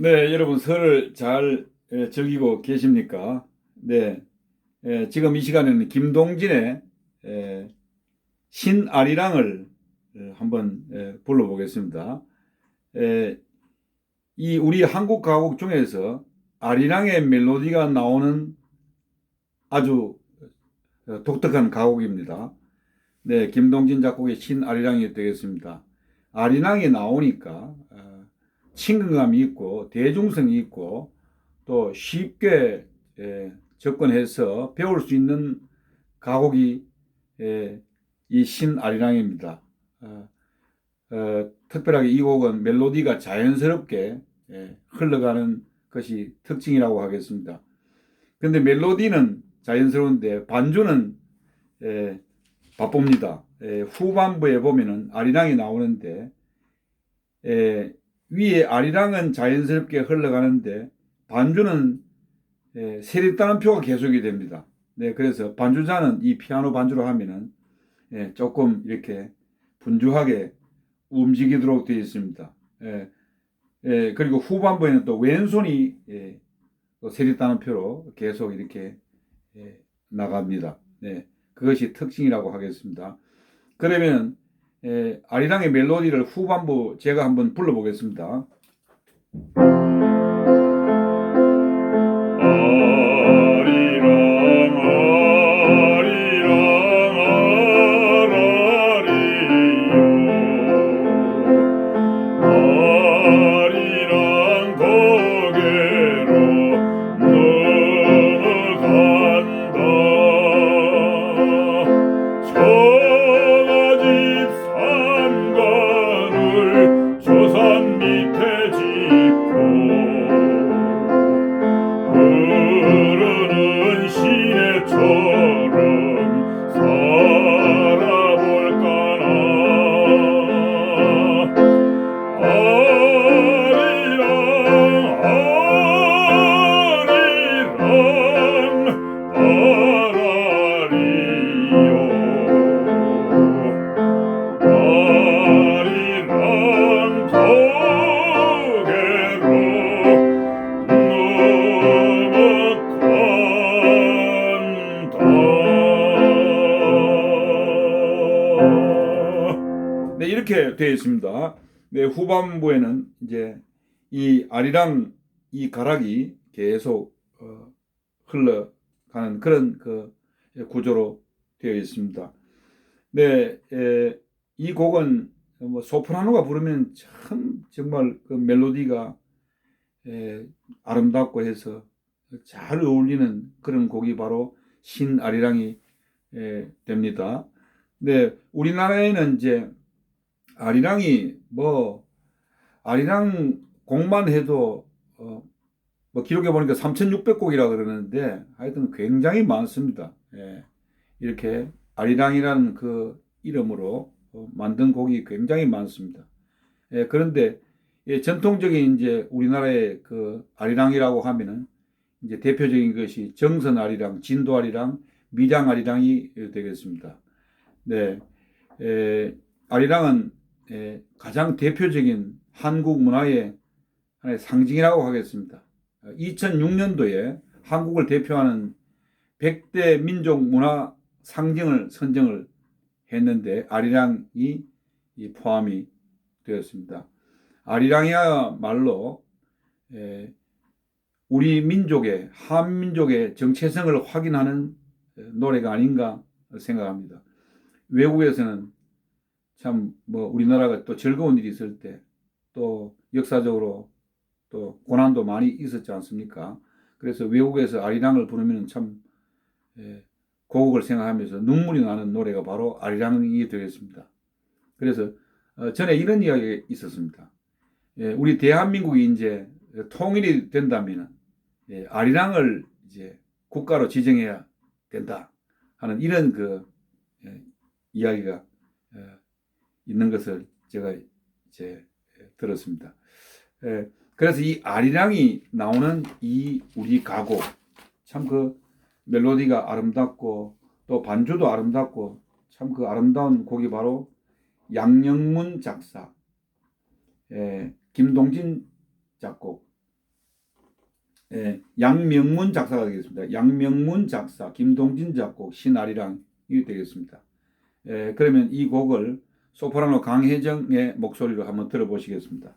네, 여러분 설을 잘 예, 즐기고 계십니까? 네, 예, 지금 이 시간에는 김동진의 예, 신아리랑을 예, 한번 예, 불러보겠습니다. 예, 이 우리 한국 가곡 중에서 아리랑의 멜로디가 나오는 아주 어, 독특한 가곡입니다. 네, 김동진 작곡의 신아리랑이 되겠습니다. 아리랑이 나오니까 어, 친근감이 있고 대중성이 있고 또 쉽게 예, 접근해서 배울 수 있는 가곡이 예, 이 신아리랑입니다. 어, 어, 특별하게 이 곡은 멜로디가 자연스럽게 예, 흘러가는 것이 특징이라고 하겠습니다. 근데 멜로디는 자연스러운데 반주는 예, 바쁩니다. 예, 후반부에 보면은 아리랑이 나오는데 예, 위에 아리랑은 자연스럽게 흘러가는데 반주는 예, 세리 따는 표가 계속이 됩니다. 네, 그래서 반주자는 이 피아노 반주로 하면은 예, 조금 이렇게 분주하게 움직이도록 되어 있습니다. 예, 예, 그리고 후반부에는 또 왼손이 예, 또 세리 따는 표로 계속 이렇게 예, 나갑니다. 네, 그것이 특징이라고 하겠습니다. 그러면 예, 아리랑의 멜로디를 후반부 제가 한번 불러보겠습니다. 되어 있습니다. 네, 후반부에는 이제 이 아리랑 이 가락이 계속 어, 흘러가는 그런 그 구조로 되어 있습니다. 네, 에, 이 곡은 뭐 소프라노가 부르면 참 정말 그 멜로디가 에, 아름답고 해서 잘 어울리는 그런 곡이 바로 신아리랑이 에, 됩니다. 네, 우리나라에는 이제 아리랑이 뭐 아리랑 곡만 해도 어, 뭐 기록해 보니까 3,600곡이라 그러는데 하여튼 굉장히 많습니다. 예, 이렇게 아리랑이라는 그 이름으로 어, 만든 곡이 굉장히 많습니다. 예, 그런데 예, 전통적인 이제 우리나라의 그 아리랑이라고 하면은 이제 대표적인 것이 정선 아리랑, 진도 아리랑, 미장 아리랑이 되겠습니다. 네, 에, 아리랑은 에, 가장 대표적인 한국 문화의 상징이라고 하겠습니다. 2006년도에 한국을 대표하는 100대 민족 문화 상징을 선정을 했는데 아리랑이 이 포함이 되었습니다. 아리랑이야말로 에, 우리 민족의 한민족의 정체성을 확인하는 노래가 아닌가 생각합니다. 외국에서는 참 뭐 우리나라가 또 즐거운 일이 있을 때 또 역사적으로 또 고난도 많이 있었지 않습니까? 그래서 외국에서 아리랑을 부르면 참 예, 고국을 생각하면서 눈물이 나는 노래가 바로 아리랑이 되겠습니다. 그래서 어, 전에 이런 이야기가 있었습니다. 예, 우리 대한민국이 이제 통일이 된다면 예, 아리랑을 이제 국가로 지정해야 된다 하는 이런 그 예, 이야기가 예, 있는 것을 제가 이제 들었습니다. 예, 그래서 이 아리랑이 나오는 이 우리 가곡 참 그 멜로디가 아름답고 또 반주도 아름답고 참 그 아름다운 곡이 바로 양영문 작사, 예, 김동진 작곡, 예, 양명문 작사가 되겠습니다. 양명문 작사, 김동진 작곡, 신아리랑 이 되겠습니다. 예, 그러면 이 곡을 소프라노 강혜정의 목소리로 한번 들어보시겠습니다.